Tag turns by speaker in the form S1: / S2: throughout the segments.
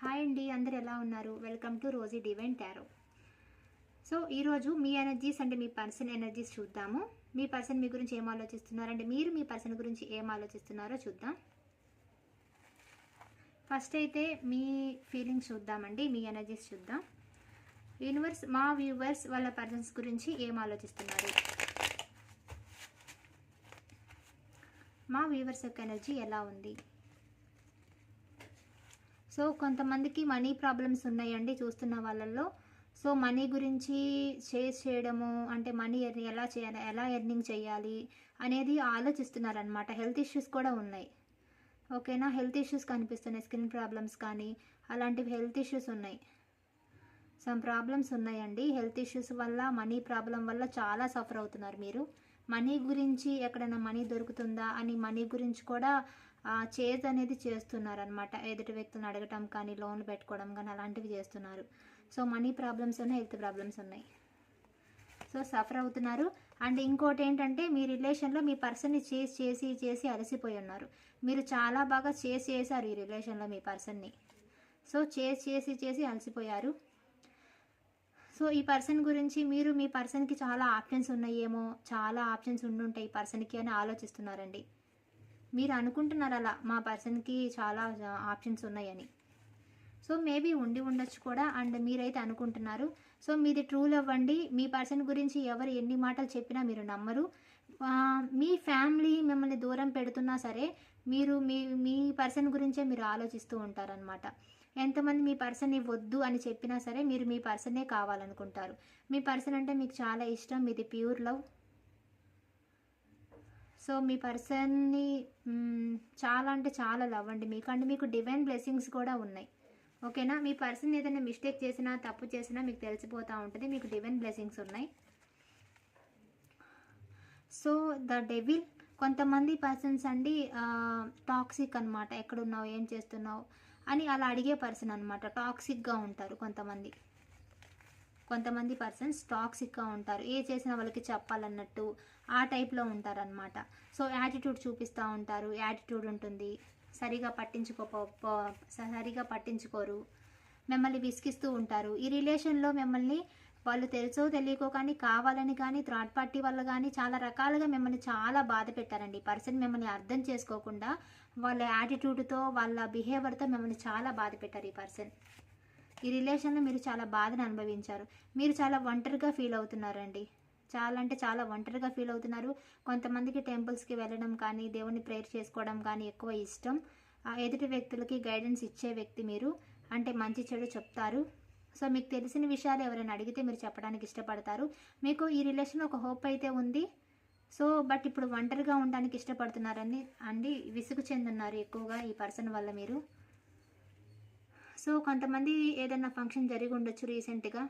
S1: Hi అండి అందరు ఎలా ఉన్నారు? Welcome to Rosy divine tarot so ఈరోజు మీ ఎనర్జీస్ అంటే మీ పర్సన్ ఎనర్జీస్ చూద్దాము. మీ పర్సన్ మీ గురించి ఏం ఆలోచిస్తున్నారు అంటే మీరు మీ పర్సన్ గురించి ఏం ఆలోచిస్తున్నారో చూద్దాం. ఫస్ట్ అయితే మీ ఫీలింగ్స్ చూద్దామండి మీ ఎనర్జీస్ చూద్దాం. యూనివర్స్ మా వ్యూవర్స్ వాళ్ళ పర్సన్స్ గురించి ఏం ఆలోచిస్తున్నారు? మా వ్యూవర్స్ యొక్క ఎనర్జీ ఎలా ఉంది? సో కొంతమందికి మనీ ప్రాబ్లమ్స్ ఉన్నాయండి చూస్తున్న వాళ్ళల్లో. సో మనీ గురించి షేర్ చేయడము అంటే మనీ ఎలా చేయాలి ఎలా ఎర్నింగ్ చేయాలి అనేది ఆలోచిస్తున్నారనమాట హెల్త్ ఇష్యూస్ కూడా ఉన్నాయి. ఓకేనా? హెల్త్ ఇష్యూస్ కనిపిస్తున్నాయి స్కిన్ ప్రాబ్లమ్స్ కానీ అలాంటివి హెల్త్ ఇష్యూస్ ఉన్నాయి. సమ్ ప్రాబ్లమ్స్ ఉన్నాయండి. హెల్త్ ఇష్యూస్ వల్ల మనీ ప్రాబ్లం వల్ల చాలా సఫర్ అవుతున్నారు మీరు. మనీ గురించి ఎక్కడైనా మనీ దొరుకుతుందా అని మనీ గురించి కూడా చేజ్ అనేది చేస్తున్నారు అనమాట ఎదుటి వ్యక్తులను అడగటం కానీ లోన్ పెట్టుకోవడం కానీ అలాంటివి చేస్తున్నారు. సో మనీ ప్రాబ్లమ్స్ ఉన్నాయి హెల్త్ ప్రాబ్లమ్స్ ఉన్నాయి. సో సఫర్ అవుతున్నారు. అండ్ ఇంకోటి ఏంటంటే మీ రిలేషన్లో మీ పర్సన్ని చేసి చేసి చేసి అలసిపోయి ఉన్నారు. మీరు చాలా బాగా చేసి చేశారు ఈ రిలేషన్లో మీ పర్సన్ని. సో చేసి చేసి చేసి అలసిపోయారు. సో ఈ పర్సన్ గురించి మీరు మీ పర్సన్కి చాలా ఆప్షన్స్ ఉన్నాయేమో చాలా ఆప్షన్స్ ఉండుంటాయి ఈ పర్సన్కి అని ఆలోచిస్తున్నారండి. మీరు అనుకుంటున్నారు అలా మా పర్సన్కి చాలా ఆప్షన్స్ ఉన్నాయని. సో మేబీ ఉండి ఉండొచ్చు కూడా అండ్ మీరైతే అనుకుంటున్నారు. సో మీది ట్రూ లవ్ అండి మీ పర్సన్ గురించి ఎవరు ఎన్ని మాటలు చెప్పినా మీరు నమ్మరు. మీ ఫ్యామిలీ మిమ్మల్ని దూరం పెడుతున్నా సరే మీరు మీ మీ పర్సన్ గురించే మీరు ఆలోచిస్తూ ఉంటారనమాట ఎంతమంది మీ పర్సన్ని వద్దు అని చెప్పినా సరే మీరు మీ పర్సన్నే కావాలనుకుంటారు. మీ పర్సన్ అంటే మీకు చాలా ఇష్టం. మీది ప్యూర్ లవ్. సో మీ పర్సన్ని చాలా అంటే చాలా లవ్ అండి. మీకు అంటే మీకు డివైన్ బ్లెస్సింగ్స్ కూడా ఉన్నాయి. ఓకేనా? మీ పర్సన్ ఏదైనా మిస్టేక్ చేసినా తప్పు చేసినా మీకు తెలిసిపోతూ ఉంటుంది. మీకు డివైన్ బ్లెస్సింగ్స్ ఉన్నాయి. సో ద డెవిల్ కొంతమంది పర్సన్స్ అండి టాక్సిక్ అనమాట ఎక్కడున్నావు? ఏం చేస్తున్నావు? అని అలా అడిగే పర్సన్ అనమాట టాక్సిక్గా ఉంటారు కొంతమంది. కొంతమంది పర్సన్స్ టాక్సిక్గా ఉంటారు. ఏ చేసిన వాళ్ళకి చెప్పాలన్నట్టు ఆ టైప్లో ఉంటారనమాట సో యాటిట్యూడ్ చూపిస్తూ ఉంటారు. యాటిట్యూడ్ ఉంటుంది. సరిగా పట్టించుకో సరిగా పట్టించుకోరు. మిమ్మల్ని విసిగిస్తూ ఉంటారు. ఈ రిలేషన్లో మిమ్మల్ని వాళ్ళు తెలుసో తెలియకో కానీ కావాలని కానీ థర్డ్ పార్టీ వల్ల కానీ చాలా రకాలుగా మిమ్మల్ని చాలా బాధ పెట్టారండి. పర్సన్ మిమ్మల్ని అర్థం చేసుకోకుండా వాళ్ళ యాటిట్యూడ్తో వాళ్ళ బిహేవియర్తో మిమ్మల్ని చాలా బాధ పెట్టారు ఈ పర్సన్. ఈ రిలేషన్లో మీరు చాలా బాధను అనుభవించారు. మీరు చాలా ఒంటరిగా ఫీల్ అవుతున్నారండి. చాలా అంటే చాలా ఒంటరిగా ఫీల్ అవుతున్నారు. కొంతమందికి టెంపుల్స్కి వెళ్ళడం కానీ దేవుని ప్రేయర్ చేసుకోవడం కానీ ఎక్కువ ఇష్టం. ఎదుటి వ్యక్తులకి గైడెన్స్ ఇచ్చే వ్యక్తి మీరు. అంటే మంచి చెడు చెప్తారు. సో మీకు తెలిసిన విషయాలు ఎవరైనా అడిగితే మీరు చెప్పడానికి ఇష్టపడతారు. మీకు ఈ రిలేషన్ ఒక హోప్ అయితే ఉంది. సో బట్ ఇప్పుడు ఒంటరిగా ఉండడానికి ఇష్టపడుతున్నారని అండి విసుగు చెందున్నారు ఎక్కువగా ఈ పర్సన్ వల్ల మీరు. సో కొంతమంది ఏదైనా ఫంక్షన్ జరిగి ఉండొచ్చు రీసెంట్గా.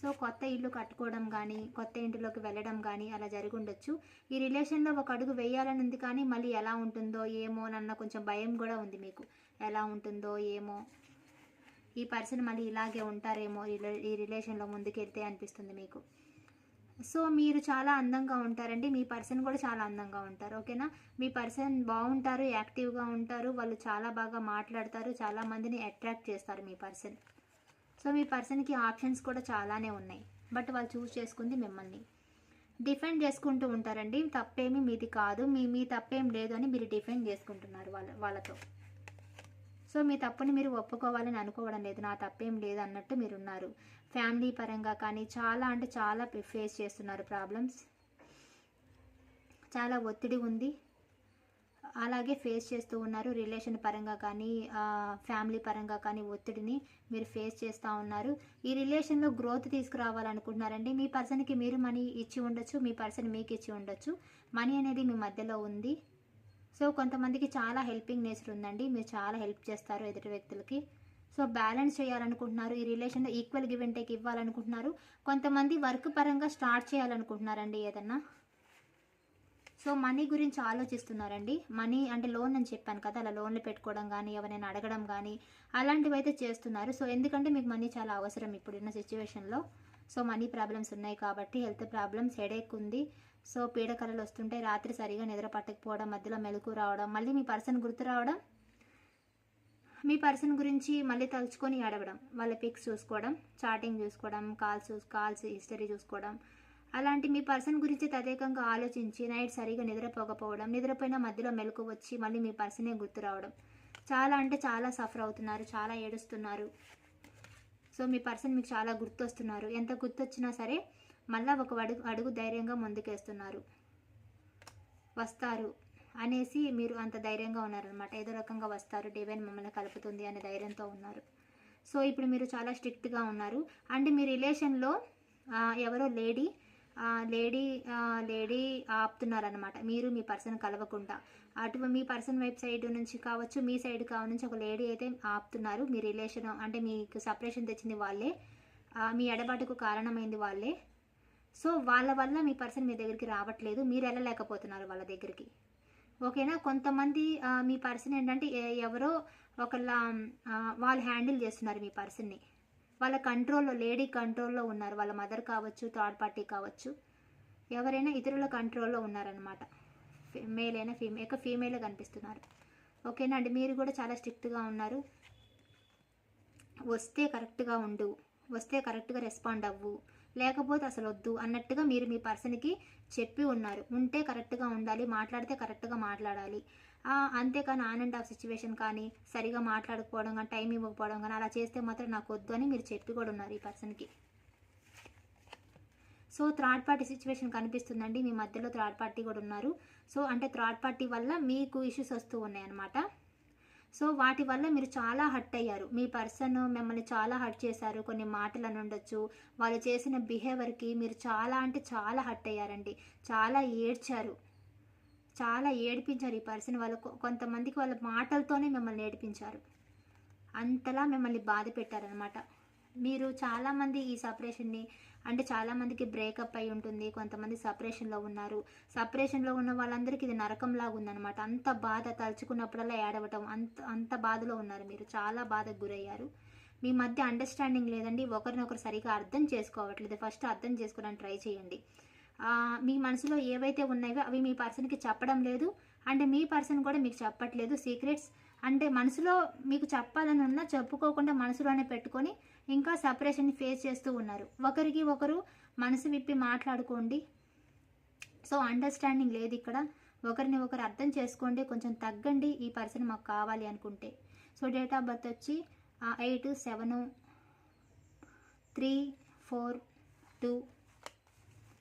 S1: సో కొత్త ఇల్లు కట్టుకోవడం కానీ కొత్త ఇంటిలోకి వెళ్ళడం కానీ అలా జరిగి ఉండొచ్చు. ఈ రిలేషన్లో ఒక అడుగు వేయాలని ఉంది కానీ మళ్ళీ ఎలా ఉంటుందో ఏమో అన్న కొంచెం భయం కూడా ఉంది మీకు. ఎలా ఉంటుందో ఏమో. ఈ పర్సన్ మళ్ళీ ఇలాగే ఉంటారేమో ఈ రిలేషన్లో ముందుకెళ్తే అనిపిస్తుంది మీకు. సో మీరు చాలా అందంగా ఉంటారండి. మీ పర్సన్ కూడా చాలా అందంగా ఉంటారు. ఓకేనా? మీ పర్సన్ బాగుంటారు యాక్టివ్గా ఉంటారు. వాళ్ళు చాలా బాగా మాట్లాడతారు. చాలా మందిని అట్రాక్ట్ చేస్తారు మీ పర్సన్. సో మీ పర్సన్కి ఆప్షన్స్ కూడా చాలానే ఉన్నాయి. బట్ వాళ్ళు చూస్ చేసుకుంది మిమ్మల్ని. డిఫెండ్ చేసుకుంటూ ఉంటారండి. తప్పేమీ మీది కాదు. మీ మీ తప్పేం లేదు అని మీరు డిఫెండ్ చేసుకుంటున్నారు వాళ్ళ వాళ్ళతో. సో మీ తప్పుని మీరు ఒప్పుకోవాలని అనుకోవడం లేదు. నా తప్పేం లేదు అన్నట్టు మీరు ఉన్నారు. ఫ్యామిలీ పరంగా కానీ చాలా అంటే చాలా ఫేస్ చేస్తున్నారు ప్రాబ్లమ్స్. చాలా ఒత్తిడి ఉంది. అలాగే ఫేస్ చేస్తూ ఉన్నారు. రిలేషన్ పరంగా కానీ ఫ్యామిలీ పరంగా కానీ ఒత్తిడిని మీరు ఫేస్ చేస్తూ ఉన్నారు. ఈ రిలేషన్లో గ్రోత్ తీసుకురావాలనుకుంటున్నారండి. మీ పర్సన్కి మీరు మనీ ఇచ్చి ఉండొచ్చు. మీ పర్సన్ మీకు ఇచ్చి ఉండొచ్చు. మనీ అనేది మీ మధ్యలో ఉంది. సో కొంతమందికి చాలా హెల్పింగ్ నేచర్ ఉందండి. మీరు చాలా హెల్ప్ చేస్తారు ఎదుటి వ్యక్తులకి. సో బ్యాలెన్స్ చేయాలనుకుంటున్నారు ఈ రిలేషన్లో ఈక్వల్ గివ్ అండ్ టేక్ ఇవ్వాలనుకుంటున్నారు. కొంతమంది వర్క్ పరంగా స్టార్ట్ చేయాలనుకుంటున్నారండి ఏదన్నా. సో మనీ గురించి ఆలోచిస్తున్నారండి. మనీ అంటే లోన్ అని చెప్పాను కదా అలా లోన్లు పెట్టుకోవడం కానీ ఎవరైనా అడగడం కానీ అలాంటివి అయితే చేస్తున్నారు. సో ఎందుకంటే మీకు మనీ చాలా అవసరం ఇప్పుడున్న సిచ్యువేషన్లో సో మనీ ప్రాబ్లమ్స్ ఉన్నాయి కాబట్టి హెల్త్ ప్రాబ్లమ్స్ హెడేక్ ఉంది. సో పీడకలలు వస్తుంటే రాత్రి సరిగా నిద్ర పట్టకపోవడం మధ్యలో మెలకు రావడం మళ్ళీ మీ పర్సన్ గుర్తు రావడం మీ పర్సన్ గురించి మళ్ళీ తలుచుకొని అడగడం వాళ్ళ పిక్స్ చూసుకోవడం చాటింగ్ చూసుకోవడం కాల్స్ కాల్స్ హిస్టరీ చూసుకోవడం. అలాంటి మీ పర్సన్ గురించి తదేకంగా ఆలోచించి నైట్ సరిగా నిద్రపోకపోవడం నిద్రపోయిన మధ్యలో మెలకు వచ్చి మళ్ళీ మీ పర్సనే గుర్తు రావడం. చాలా అంటే చాలా సఫర్ అవుతున్నారు చాలా ఏడుస్తున్నారు. సో మీ పర్సన్ మీకు చాలా గుర్తొస్తున్నారు. ఎంత గుర్తొచ్చినా సరే మళ్ళీ ఒక అడుగు అడుగు ధైర్యంగా ముందుకేస్తున్నారు. వస్తారు. అనేసి మీరు అంత ధైర్యంగా ఉన్నారనమాట ఏదో రకంగా వస్తారు డివైన్ మమ్మల్ని కలుపుతుంది అనే ధైర్యంతో ఉన్నారు. సో ఇప్పుడు మీరు చాలా స్ట్రిక్ట్గా ఉన్నారు. అండ్ మీ రిలేషన్లో ఎవరో లేడీ లేడీ లేడీ ఆపుతున్నారనమాట మీరు మీ పర్సన్ కలవకుండా. అటు మీ పర్సన్ వైపు సైడ్ నుంచి కావచ్చు మీ సైడ్ కావ నుంచి ఒక లేడీ అయితే ఆపుతున్నారు. మీ రిలేషన్ అంటే మీకు సపరేషన్ తెచ్చింది వాళ్ళే. మీ ఎడబాటుకు కారణమైంది వాళ్ళే. సో వాళ్ళ వల్ల మీ పర్సన్ మీ దగ్గరికి రావట్లేదు. మీరు వెళ్ళలేకపోతున్నారు వాళ్ళ దగ్గరికి. ఓకేనా? కొంతమంది మీ పర్సన్ ఏంటంటే ఎ- ఎవరో ఒకళ్ళ వాళ్ళు హ్యాండిల్ చేస్తున్నారు మీ పర్సన్ని. వాళ్ళ కంట్రోల్లో లేడీ కంట్రోల్లో ఉన్నారు. వాళ్ళ మదర్ కావచ్చు థర్డ్ పార్టీ కావచ్చు. ఎవరైనా ఇతరుల కంట్రోల్లో ఉన్నారనమాట మేల్ అయినా ఫీమే ఇక ఫీమేలే కనిపిస్తున్నారు. ఓకేనా అండి? మీరు కూడా చాలా స్ట్రిక్ట్గా ఉన్నారు. వస్తే కరెక్ట్గా ఉండు. వస్తే కరెక్ట్గా రెస్పాండ్ అవ్వు. లేకపోతే అసలు వద్దు అన్నట్టుగా మీరు మీ పర్సన్కి చెప్పి ఉన్నారు. ఉంటే కరెక్ట్గా ఉండాలి మాట్లాడితే కరెక్ట్గా మాట్లాడాలి. అంతేకాని ఆన్ అండ్ ఆఫ్ సిచ్యువేషన్ కానీ సరిగా మాట్లాడకపోవడం కానీ టైం ఇవ్వకపోవడం కానీ అలా చేస్తే మాత్రం నాకు వద్దు అని మీరు చెప్పి కూడా ఉన్నారు ఈ పర్సన్కి. సో థర్డ్ పార్టీ సిచ్యువేషన్ కనిపిస్తుందండి. మీ మధ్యలో థర్డ్ పార్టీ కూడా ఉన్నారు. సో అంటే థర్డ్ పార్టీ వల్ల మీకు ఇష్యూస్ వస్తూ ఉన్నాయి అన్నమాట సో వాటి వల్ల మీరు చాలా హర్ట్ అయ్యారు. మీ పర్సన్ మిమ్మల్ని చాలా హర్ట్ చేశారు. కొన్ని మాటలు అని ఉండొచ్చు వాళ్ళు చేసిన బిహేవియర్కి మీరు చాలా అంటే చాలా హర్ట్ అయ్యారండి. చాలా ఏడ్చారు. చాలా ఏడిపించారు ఈ పర్సన్. వాళ్ళు కొంతమందికి వాళ్ళ మాటలతోనే మిమ్మల్ని ఏడిపించారు. అంతలా మిమ్మల్ని బాధ పెట్టారనమాట మీరు చాలామంది ఈ సపరేషన్ని అంటే చాలామందికి బ్రేకప్ అయి ఉంటుంది కొంతమంది సపరేషన్లో ఉన్నారు. సపరేషన్లో ఉన్న వాళ్ళందరికీ ఇది నరకంలాగా ఉందన్నమాట. అంత బాధ తలుచుకున్నప్పుడల్లా ఏడవటం అంత అంత బాధలో ఉన్నారు మీరు. చాలా బాధకు గురయ్యారు. మీ మధ్య అండర్స్టాండింగ్ లేదండి. ఒకరినొకరు సరిగా అర్థం చేసుకోవట్లేదు. ఫస్ట్ అర్థం చేసుకోవడానికి ట్రై చేయండి. మీ మనసులో ఏవైతే ఉన్నాయో అవి మీ పర్సన్కి చెప్పడం లేదు. అంటే మీ పర్సన్ కూడా మీకు చెప్పట్లేదు. సీక్రెట్స్ అంటే మనసులో మీకు చెప్పాలని ఉన్నా చెప్పుకోకుండా మనసులోనే పెట్టుకొని ఇంకా సపరేషన్ని ఫేస్ చేస్తూ ఉన్నారు. ఒకరికి ఒకరు మనసు విప్పి మాట్లాడుకోండి. సో అండర్స్టాండింగ్ లేదు ఇక్కడ. ఒకరిని ఒకరు అర్థం చేసుకోండి. కొంచెం తగ్గండి ఈ పర్సన్ మాకు కావాలి అనుకుంటే. సో డేట్ ఆఫ్ బర్త్ వచ్చి eight seven three four two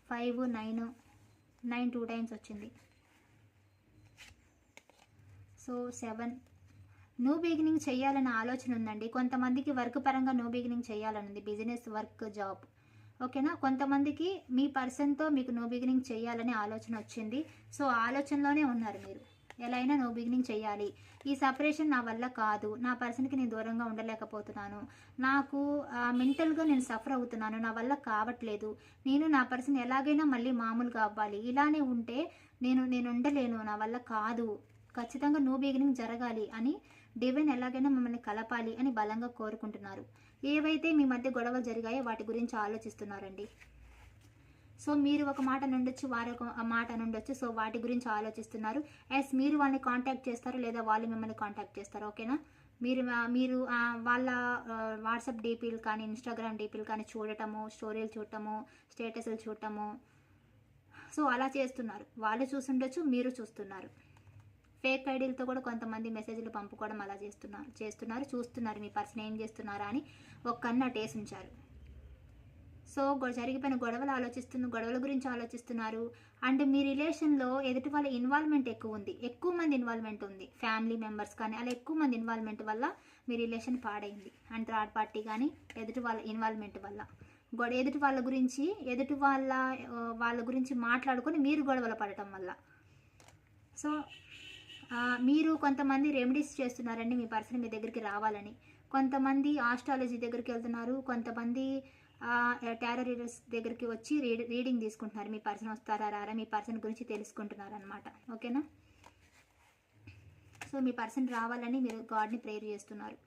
S1: five nine nine two times వచ్చింది. సో సెవెన్ న్యూ బిగినింగ్ చేయాలన్న ఆలోచన ఉందండి. కొంతమందికి వర్క్ పరంగా న్యూ బిగినింగ్ చేయాలని ఉంది బిజినెస్ వర్క్ జాబ్. ఓకేనా? కొంతమందికి మీ పర్సన్తో మీకు న్యూ బిగినింగ్ చేయాలనే ఆలోచన వచ్చింది. సో ఆలోచనలోనే ఉన్నారు మీరు. ఎలా అయినా నో బిగినింగ్ చేయాలి. ఈ సపరేషన్ నా వల్ల కాదు. నా పర్సన్కి నేను దూరంగా ఉండలేకపోతున్నాను. నాకు మెంటల్గా నేను సఫర్ అవుతున్నాను. నా వల్ల కావట్లేదు. నేను నా పర్సన్ ఎలాగైనా మళ్ళీ మామూలుగా అవ్వాలి. ఇలానే ఉంటే నేను నేను ఉండలేను. నా వల్ల కాదు. ఖచ్చితంగా నో బిగినింగ్ జరగాలి అని డివైన్ ఎలాగైనా మమ్మల్ని కలపాలి అని బలంగా కోరుకుంటున్నారు. ఏవైతే మీ మధ్య గొడవలు జరిగాయో వాటి గురించి ఆలోచిస్తున్నారండి. సో మీరు ఒక మాట నుండొచ్చు వారు ఒక మాట నుండొచ్చు సో వాటి గురించి ఆలోచిస్తున్నారు. ఎస్ మీరు వాళ్ళని కాంటాక్ట్ చేస్తారు లేదా వాళ్ళు మిమ్మల్ని కాంటాక్ట్ చేస్తారు ఓకేనా మీరు మీరు వాళ్ళ వాట్సాప్ డీపీలు కానీ ఇన్స్టాగ్రామ్ డీపీలు కానీ చూడటము స్టోరీలు చూడటము స్టేటస్లు చూడటము. సో అలా చేస్తున్నారు. వాళ్ళు చూసుండొచ్చు మీరు చూస్తున్నారు. ఫేక్ ఐడీలతో కూడా కొంతమంది మెసేజ్లు పంపుకోవడం అలా చేస్తున్నారు చేస్తున్నారు చూస్తున్నారు మీ పర్సన్ ఏం చేస్తున్నారా అని ఒక్కన్న కన్ను ఉంచారు సో జరిగిపోయిన గొడవలు ఆలోచిస్తున్న గొడవల గురించి ఆలోచిస్తున్నారు. అండ్ మీ రిలేషన్లో ఎదుటి వాళ్ళ ఇన్వాల్వ్మెంట్ ఎక్కువ ఉంది. ఎక్కువ మంది ఇన్వాల్వ్మెంట్ ఉంది. ఫ్యామిలీ మెంబర్స్ కానీ అలా ఎక్కువ మంది ఇన్వాల్వ్మెంట్ వల్ల మీ రిలేషన్ పాడైంది. అండ్ థర్డ్ పార్టీ కానీ ఎదుటి వాళ్ళ ఇన్వాల్వ్మెంట్ వల్ల. గొడ ఎదుటి వాళ్ళ గురించి ఎదుటి వాళ్ళ వాళ్ళ గురించి మాట్లాడుకొని మీరు గొడవలు పడటం వల్ల. సో మీరు కొంతమంది రెమెడీస్ చేస్తున్నారండి మీ పర్సన్ మీ దగ్గరికి రావాలని. కొంతమంది ఆస్ట్రాలజీ దగ్గరికి వెళ్తున్నారు కొంతమంది టారో రీడర్స్ దగ్గరికి వచ్చి రీడ్ రీడింగ్ తీసుకుంటున్నారు. మీ పర్సన్ వస్తారా రారా మీ పర్సన్ గురించి తెలుసుకుంటున్నారు అనమాట ఓకేనా? సో మీ పర్సన్ రావాలని మీరు గాడ్ని ప్రేయర్ చేస్తున్నారు.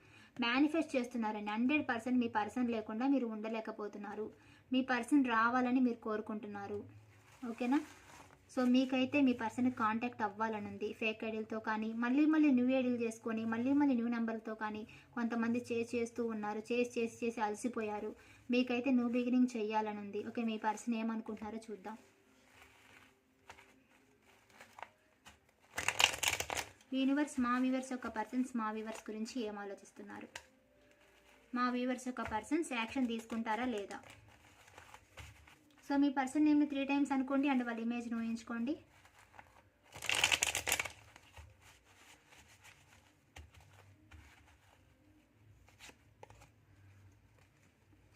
S1: మేనిఫెస్ట్ చేస్తున్నారండి. హండ్రెడ్ పర్సెంట్ మీ పర్సన్ లేకుండా మీరు ఉండలేకపోతున్నారు. మీ పర్సన్ రావాలని మీరు కోరుకుంటున్నారు. ఓకేనా? సో మీకైతే మీ పర్సన్ కాంటాక్ట్ అవ్వాలని ఉంది ఫేక్ ఐడీలతో కానీ మళ్ళీ మళ్ళీ న్యూ ఐడీలు చేసుకొని మళ్ళీ మళ్ళీ న్యూ నెంబర్లతో కానీ కొంతమంది చేసి చేస్తూ ఉన్నారు. చేసి చేసి చేసి అలసిపోయారు. మీకైతే న్యూ బిగినింగ్ చేయాలని ఉంది ఓకే మీ పర్సన్ ఏమనుకుంటున్నారో చూద్దాం. యూనివర్స్ మా వ్యూవర్స్ యొక్క పర్సన్స్ మా వ్యూవర్స్ గురించి ఏం ఆలోచిస్తున్నారు? మా వ్యూవర్స్ యొక్క పర్సన్స్ యాక్షన్ తీసుకుంటారా లేదా? సో మీ పర్సన్ నేమ్ని త్రీ టైమ్స్ అనుకోండి అండ్ వాళ్ళ ఇమేజ్ ఊహించుకోండి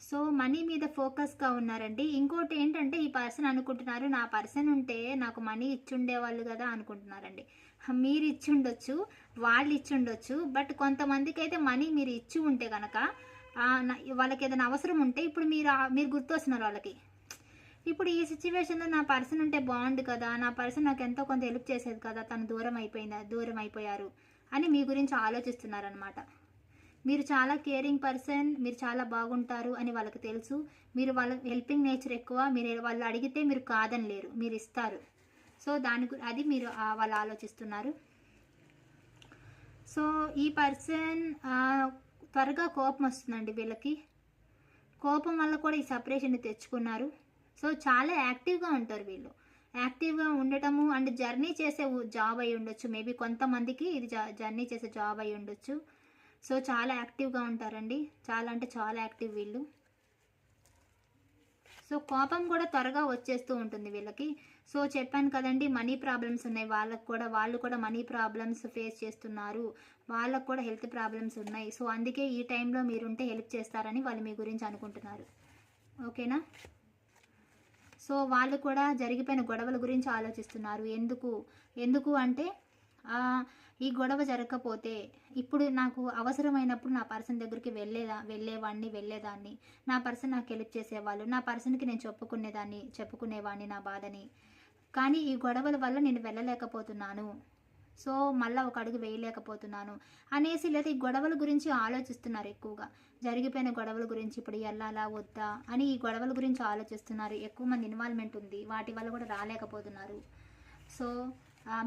S1: సో మనీ మీద ఫోకస్గా ఉన్నారండి. ఇంకోటి ఏంటంటే ఈ పర్సన్ అనుకుంటున్నారు నా పర్సన్ ఉంటే నాకు మనీ ఇచ్చుండేవాళ్ళు కదా అనుకుంటున్నారండి. మీరు ఇచ్చుండొచ్చు వాళ్ళు ఇచ్చుండొచ్చు బట్ కొంతమందికి అయితే మనీ మీరు ఇచ్చి ఉంటే కనుక వాళ్ళకి ఏదైనా అవసరం ఉంటే ఇప్పుడు మీరు మీరు గుర్తొస్తున్నారు వాళ్ళకి. ఇప్పుడు ఈ సిచ్యువేషన్లో నా పర్సన్ ఉంటే బాగుండు కదా నా పర్సన్ నాకు ఎంతో కొంత హెల్ప్ చేసేది కదా తను దూరం అయిపోయిందా దూరం అయిపోయారు అని మీ గురించి ఆలోచిస్తున్నారనమాట మీరు చాలా కేరింగ్ పర్సన్ మీరు చాలా బాగుంటారు అని వాళ్ళకి తెలుసు. మీరు వాళ్ళ హెల్పింగ్ నేచర్ ఎక్కువ మీరు వాళ్ళు అడిగితే మీరు కాదని లేరు మీరు ఇస్తారు. సో దాని గు- అది మీరు వాళ్ళు ఆలోచిస్తున్నారు. సో ఈ పర్సన్ త్వరగా కోపం వస్తుందండి వీళ్ళకి. కోపం వల్ల కూడా ఈ సపరేషన్ తెచ్చుకున్నారు. సో చాలా యాక్టివ్గా ఉంటారు వీళ్ళు. యాక్టివ్గా ఉండటము అండ్ జర్నీ చేసే జాబ్ అయి ఉండొచ్చు. మేబీ కొంతమందికి ఇది జ- జర్నీ చేసే జాబ్ అయి ఉండొచ్చు. సో చాలా యాక్టివ్గా ఉంటారండి. చాలా అంటే చాలా యాక్టివ్ వీళ్ళు. సో కోపం కూడా త్వరగా వచ్చేస్తూ ఉంటుంది వీళ్ళకి. సో చెప్పాను కదండి మనీ ప్రాబ్లమ్స్ ఉన్నాయి. వాళ్ళకు కూడా వాళ్ళు కూడా మనీ ప్రాబ్లమ్స్ ఫేస్ చేస్తున్నారు. వాళ్ళకు కూడా హెల్త్ ప్రాబ్లమ్స్ ఉన్నాయి. సో అందుకే ఈ టైంలో మీరుంటే హెల్ప్ చేస్తారని వాళ్ళు మీ గురించి అనుకుంటున్నారు. ఓకేనా? సో వాళ్ళు కూడా జరిగిపోయిన గొడవల గురించి ఆలోచిస్తున్నారు. ఎందుకు? ఎందుకు అంటే ఈ గొడవ జరగకపోతే ఇప్పుడు నాకు అవసరమైనప్పుడు నా పర్సన్ దగ్గరికి వెళ్ళేదా వెళ్ళేవాడిని వెళ్ళేదాన్ని. నా పర్సన్ నాకు హెల్ప్ చేసేవాళ్ళు. నా పర్సన్కి నేను చెప్పుకునేదాన్ని చెప్పుకునేవాడిని నా బాధని. కానీ ఈ గొడవల వల్ల నేను వెళ్ళలేకపోతున్నాను. సో మళ్ళీ ఒక అడుగు వేయలేకపోతున్నాను అనేసి లేదా ఈ గొడవల గురించి ఆలోచిస్తున్నారు ఎక్కువగా. జరిగిపోయిన గొడవల గురించి ఇప్పుడు వెళ్ళాలా వద్దా అని ఈ గొడవల గురించి ఆలోచిస్తున్నారు. ఎక్కువ మంది ఇన్వాల్వ్మెంట్ ఉంది. వాటి వల్ల కూడా రాలేకపోతున్నారు. సో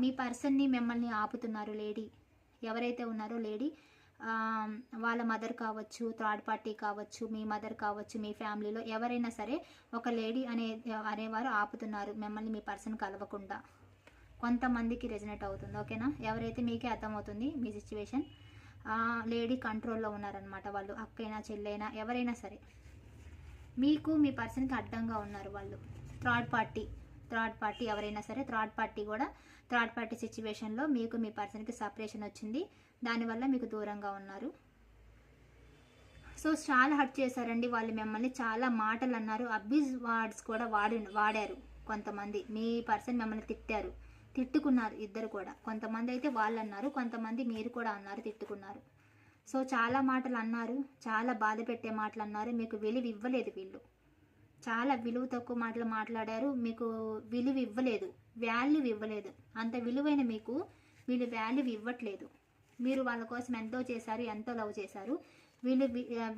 S1: మీ పర్సన్ని మిమ్మల్ని ఆపుతున్నారు లేడీ ఎవరైతే ఉన్నారో లేడీ వాళ్ళ మదర్ కావచ్చు థర్డ్ పార్టీ కావచ్చు మీ మదర్ కావచ్చు మీ ఫ్యామిలీలో ఎవరైనా సరే ఒక లేడీ అనే అనేవారు ఆపుతున్నారు మిమ్మల్ని మీ పర్సన్ కలవకుండా. కొంతమందికి రెజనేట్ అవుతుంది ఓకేనా ఎవరైతే మీకే అర్థమవుతుంది మీ సిచ్యువేషన్ లేడీ కంట్రోల్లో ఉన్నారనమాట వాళ్ళు అక్కైనా చెల్లైనా ఎవరైనా సరే. మీకు మీ పర్సన్కి అడ్డంగా ఉన్నారు వాళ్ళు. థర్డ్ పార్టీ థర్డ్ పార్టీ ఎవరైనా సరే థర్డ్ పార్టీ కూడా థర్డ్ పార్టీ సిచ్యువేషన్లో మీకు మీ పర్సన్కి సపరేషన్ వచ్చింది. దానివల్ల మీకు దూరంగా ఉన్నారు. సో చాలా హర్ట్ చేశారండి వాళ్ళు మిమ్మల్ని. చాలా మాటలు అన్నారు. అబ్యూజ్ వర్డ్స్ కూడా వాడి వాడారు కొంతమంది. మీ పర్సన్ మిమ్మల్ని తిట్టారు. తిట్టుకున్నారు ఇద్దరు కూడా. కొంతమంది అయితే వాళ్ళు అన్నారు కొంతమంది మీరు కూడా అన్నారు తిట్టుకున్నారు. సో చాలా మాటలు అన్నారు చాలా బాధ పెట్టే మాటలు అన్నారు మీకు విలువ ఇవ్వలేదు వీళ్ళు. చాలా విలువ తక్కువ మాటలు మాట్లాడారు మీకు విలువ ఇవ్వలేదు వాల్యూ ఇవ్వలేదు. అంత విలువైన మీకు వీళ్ళు వాల్యూ ఇవ్వట్లేదు. మీరు వాళ్ళ కోసం ఎంతో చేశారు ఎంతో లవ్ చేశారు. వీళ్ళు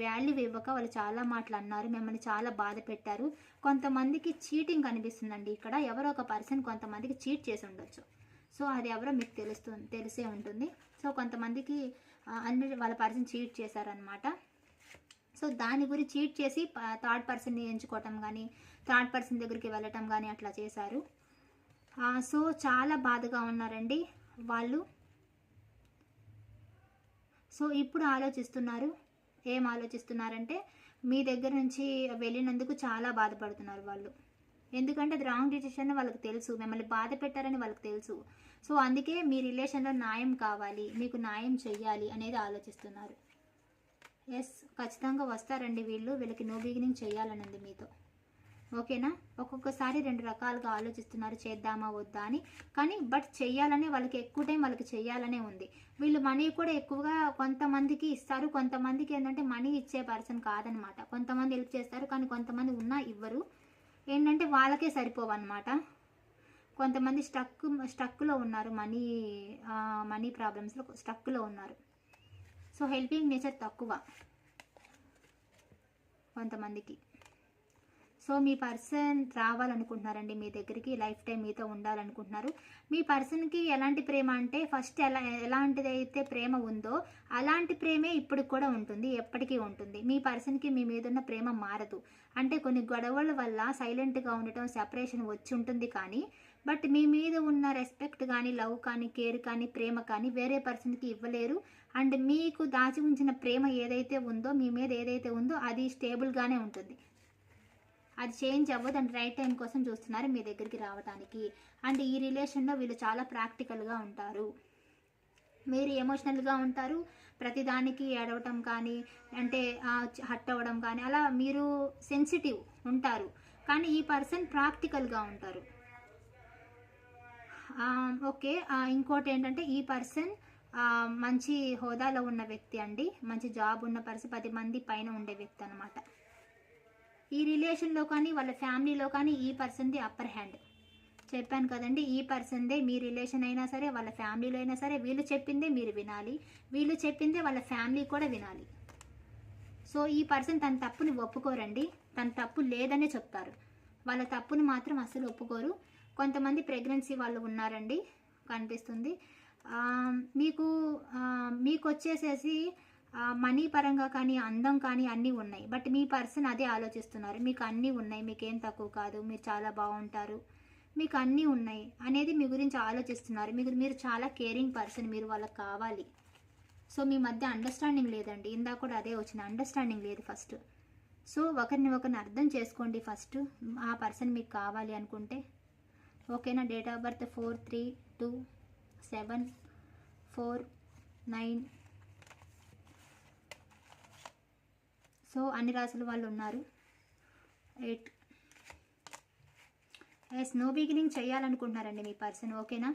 S1: వాల్యూ ఇవ్వక వాళ్ళు చాలా మాటలు అన్నారు. మిమ్మల్ని చాలా బాధ పెట్టారు. కొంతమందికి చీటింగ్ కనిపిస్తుందండి ఇక్కడ. ఎవరో ఒక పర్సన్ కొంతమందికి చీట్ చేసి ఉండొచ్చు. సో అది ఎవరో మీకు తెలుస్తుంది తెలిసే ఉంటుంది. సో కొంతమందికి అన్ని వాళ్ళ పర్సన్ చీట్ చేశారనమాట సో దాని గురించి చీట్ చేసి థర్డ్ పర్సన్ని ఎంచుకోవటం కానీ థర్డ్ పర్సన్ దగ్గరికి వెళ్ళటం కానీ అట్లా చేశారు. సో చాలా బాధగా ఉన్నారండి వాళ్ళు. సో ఇప్పుడు ఆలోచిస్తున్నారు. ఏం ఆలోచిస్తున్నారంటే మీ దగ్గర నుంచి వెళ్ళినందుకు చాలా బాధపడుతున్నారు వాళ్ళు. ఎందుకంటే అది రాంగ్ డిసిషన్ వాళ్ళకి తెలుసు మిమ్మల్ని బాధ పెట్టారని వాళ్ళకి తెలుసు. సో అందుకే మీ రిలేషన్లో న్యాయం కావాలి మీకు న్యాయం చెయ్యాలి అనేది ఆలోచిస్తున్నారు. ఎస్ ఖచ్చితంగా వస్తారండి వీళ్ళు వీళ్ళకి నో బిగినింగ్ చేయాలనుంది మీతో. ఓకేనా? ఒక్కొక్కసారి రెండు రకాలుగా ఆలోచిస్తున్నారు చేద్దామా వద్దా అని. కానీ బట్ చేయాలనే వాళ్ళకి ఎక్కువ టైం వాళ్ళకి చేయాలనే ఉంది. వీళ్ళు మనీ కూడా ఎక్కువగా కొంతమందికి ఇస్తారు. కొంతమందికి ఏంటంటే మనీ ఇచ్చే పర్సన్ కాదనమాట. కొంతమంది హెల్ప్ చేస్తారు కానీ కొంతమంది ఉన్నా ఇవ్వరు. ఏంటంటే వాళ్ళకే సరిపోవన్నమాట. కొంతమంది స్టక్ స్టక్లో ఉన్నారు మనీ మనీ ప్రాబ్లమ్స్లో స్టక్లో ఉన్నారు. సో హెల్పింగ్ నేచర్ తక్కువ కొంతమందికి. సో మీ పర్సన్ రావాలనుకుంటున్నారండి మీ దగ్గరికి లైఫ్ టైం మీతో ఉండాలనుకుంటున్నారు. మీ పర్సన్కి ఎలాంటి ప్రేమ అంటే ఫస్ట్ ఎలా ఎలాంటిదైతే ప్రేమ ఉందో అలాంటి ప్రేమే ఇప్పుడు కూడా ఉంటుంది ఎప్పటికీ ఉంటుంది. మీ పర్సన్కి మీ మీద ఉన్న ప్రేమ మారదు. అంటే కొన్ని గొడవల వల్ల సైలెంట్గా ఉండటం సెపరేషన్ వచ్చి ఉంటుంది కానీ బట్ మీ మీద ఉన్న రెస్పెక్ట్ కానీ లవ్ కానీ కేర్ కానీ ప్రేమ కానీ వేరే పర్సన్కి ఇవ్వలేరు. అండ్ మీకు దాచి ఉంచిన ప్రేమ ఏదైతే ఉందో మీ మీద ఏదైతే ఉందో అది స్టేబుల్గానే ఉంటుంది. అది చేంజ్ అవ్వదు అండ్ రైట్ టైం కోసం చూస్తున్నారు మీ దగ్గరికి రావడానికి అండ్ ఈ రిలేషన్లో వీళ్ళు చాలా ప్రాక్టికల్గా ఉంటారు. మీరు ఎమోషనల్గా ఉంటారు. ప్రతిదానికి ఏడవటం కానీ అంటే హట్ అవ్వడం కానీ అలా మీరు సెన్సిటివ్ ఉంటారు. కానీ ఈ పర్సన్ ప్రాక్టికల్గా ఉంటారు. ఓకే. ఇంకోటి ఏంటంటే ఈ పర్సన్ మంచి హోదాలో ఉన్న వ్యక్తి అండి. మంచి జాబ్ ఉన్న పర్సన్ పది మంది పైన ఉండే వ్యక్తి అనమాట ఈ రిలేషన్లో కానీ వాళ్ళ ఫ్యామిలీలో కానీ ఈ పర్సన్ది అప్పర్ హ్యాండ్. చెప్పాను కదండి ఈ పర్సన్దే మీ రిలేషన్ అయినా సరే వాళ్ళ ఫ్యామిలీలో అయినా సరే వీళ్ళు చెప్పిందే మీరు వినాలి. వీళ్ళు చెప్పిందే వాళ్ళ ఫ్యామిలీ కూడా వినాలి. సో ఈ పర్సన్ తన తప్పుని ఒప్పుకోరండి. తన తప్పు లేదనే చెప్తారు. వాళ్ళ తప్పుని మాత్రం అస్సలు ఒప్పుకోరు. కొంతమంది ప్రెగ్నెన్సీ వాళ్ళు ఉన్నారండి కనిపిస్తుంది. మీకు మీకు వచ్చేసేసి మనీ పరంగా కానీ అందం కానీ అన్నీ ఉన్నాయి. బట్ మీ పర్సన్ అదే ఆలోచిస్తున్నారు. మీకు అన్నీ ఉన్నాయి. మీకేం తక్కువ కాదు. మీరు చాలా బాగుంటారు. మీకు అన్నీ ఉన్నాయి అనేది మీ గురించి ఆలోచిస్తున్నారు. మీకు మీరు చాలా కేరింగ్ పర్సన్ మీరు వాళ్ళకి కావాలి. సో మీ మధ్య అండర్స్టాండింగ్ లేదండి. ఇందాక కూడా అదే వచ్చింది. అండర్స్టాండింగ్ లేదు ఫస్ట్ సో ఒకరిని ఒకరిని అర్థం చేసుకోండి ఫస్ట్ ఆ పర్సన్ మీకు కావాలి అనుకుంటే. ఓకేనా date of birth four three two seven four nine so అన్ని రాసుల వాళ్ళు ఉన్నారు. ఎయిట్ ఎస్ న్యూ బిగినింగ్ చేయాలనుకుంటున్నారండి మీ పర్సన్ ఓకేనా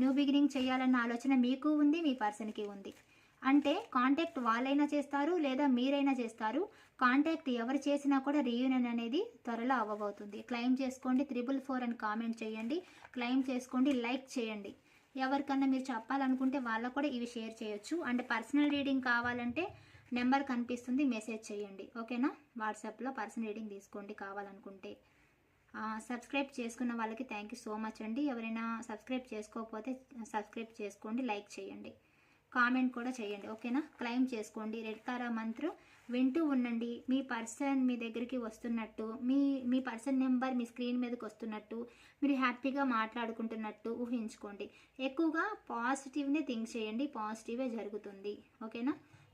S1: న్యూ బిగినింగ్ చేయాలన్న ఆలోచన మీకు ఉంది మీ పర్సన్కి ఉంది. అంటే కాంటాక్ట్ వాళ్ళైనా చేస్తారు లేదా మీరైనా చేస్తారు. కాంటాక్ట్ ఎవరు చేసినా కూడా రీయూనియన్ అనేది త్వరలో అవ్వబోతుంది. క్లెయిమ్ చేసుకోండి త్రిబుల్ ఫోర్ అని కామెంట్ చేయండి. క్లెయిమ్ చేసుకోండి లైక్ చేయండి. ఎవరికన్నా మీరు చెప్పాలనుకుంటే వాళ్ళకు కూడా ఇవి షేర్ చేయొచ్చు. అండ్ పర్సనల్ రీడింగ్ కావాలంటే నెంబర్ కనిపిస్తుంది మెసేజ్ చేయండి. ఓకేనా? వాట్సాప్లో పర్సన్ రీడింగ్ తీసుకోండి కావాలనుకుంటే. సబ్స్క్రైబ్ చేసుకున్న వాళ్ళకి థ్యాంక్ యూ సో మచ్ అండి. ఎవరైనా సబ్స్క్రైబ్ చేసుకోకపోతే సబ్స్క్రైబ్ చేసుకోండి లైక్ చేయండి. కామెంట్ కూడా చేయండి ఓకేనా? క్లైమ్ చేసుకోండి. రెడ్ తారా మంత్రం వింటూ ఉండండి. మీ పర్సన్ మీ దగ్గరికి వస్తున్నట్టు మీ మీ పర్సన్ నెంబర్ మీ స్క్రీన్ మీదకి వస్తున్నట్టు మీరు హ్యాపీగా మాట్లాడుకుంటున్నట్టు ఊహించుకోండి. ఎక్కువగా పాజిటివ్నే థింక్ చేయండి పాజిటివే జరుగుతుంది. ఓకేనా?